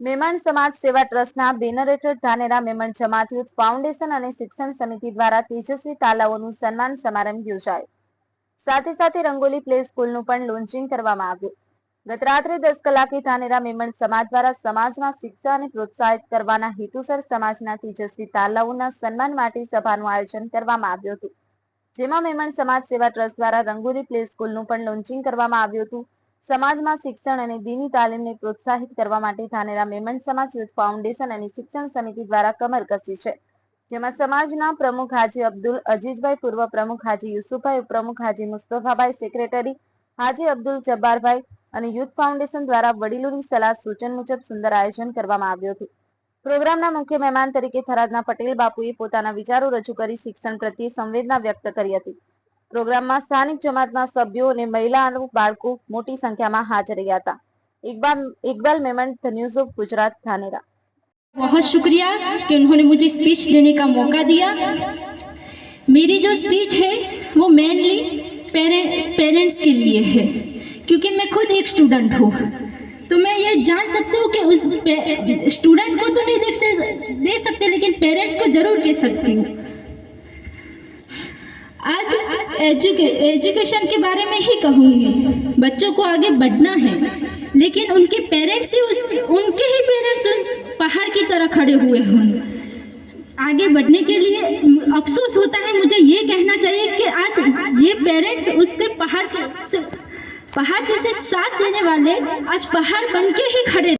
મેમણ સમાજ સેવા ટ્રસ્ટના બેનર હેઠળ ધાનેરા મેમણ જમાત યુથ ફાઉન્ડેશન અને શિક્ષણ સમિતિ દ્વારા તેજસ્વી તાલાઓનું સન્માન સમારંભ યોજાયો. સાથે સાથે રંગોલી પ્લે સ્કૂલનું પણ લોન્ચિંગ કરવામાં આવ્યું. ગત રાત્રે દસ કલાકે ધાનેરા મેમણ સમાજ દ્વારા સમાજમાં શિક્ષા અને પ્રોત્સાહિત કરવાના હેતુસર સમાજના તેજસ્વી તાલાઓના સન્માન માટે સભાનું આયોજન કરવામાં આવ્યું હતું. જેમાં મેમણ સમાજ સેવા ટ્રસ્ટ દ્વારા રંગોલી પ્લે સ્કૂલનું પણ લોન્ચિંગ કરવામાં આવ્યું હતું. સમાજમાં શિક્ષણ અને દીની તાલીમને પ્રોત્સાહિત કરવા માટે ધાનેરા મેમણ સમાજ યુથ ફાઉન્ડેશન અને શિક્ષણ સમિતિ દ્વારા કમર કસી છે. જેમાં સમાજના પ્રમુખ હાજી અબ્દુલ અજીજભાઈ, પૂર્વ પ્રમુખ હાજી યુસુફભાઈ, ઉપપ્રમુખ હાજી મુસ્તફાભાઈ, સેક્રેટરી હાજી અબ્દુલ જબ્બારભાઈ અને યુથ ફાઉન્ડેશન દ્વારા વડીલોની સલાહ સૂચન મુજબ સુંદર આયોજન કરવામાં આવ્યું હતું. પ્રોગ્રામના મુખ્ય મહેમાન તરીકે થરાદના પટેલ બાપુએ પોતાના વિચારો રજૂ કરી શિક્ષણ પ્રત્યે સંવેદના વ્યક્ત કરી હતી. પ્રોગ્રામમાં સ્થાનિક જમાતના સભ્યો અને મહિલાઓ બાળકો મોટી સંખ્યામાં હાજર રહ્યા હતા Iqbal Iqbal Memon the news of Gujarat Dhanera बहुत शुक्रिया कि उन्होंने मुझे स्पीच देने का मौका दिया मेरी जो स्पीच है वो मेनली पेरेंट्स के लिए है क्योंकि मैं खुद एक स्टूडेंट हूँ तो मैं ये जान सकती हूँ कि उस स्टूडेंट को तो नहीं देख से दे सकते लेकिन पेरेंट्स को जरूर कह सकती हूँ आज एजुके, एजुकेशन के बारे में ही कहूँगी। बच्चों को आगे बढ़ना है। लेकिन उनके पेरेंट्स ही उस उनके ही पेरेंट्स उस पहाड़ की तरह खड़े हुए हैं। आगे बढ़ने के लिए अफसोस होता है मुझे ये कहना चाहिए कि आज ये पेरेंट्स उसके पहाड़ के पहाड़ जैसे साथ देने वाले आज पहाड़ बन के ही खड़े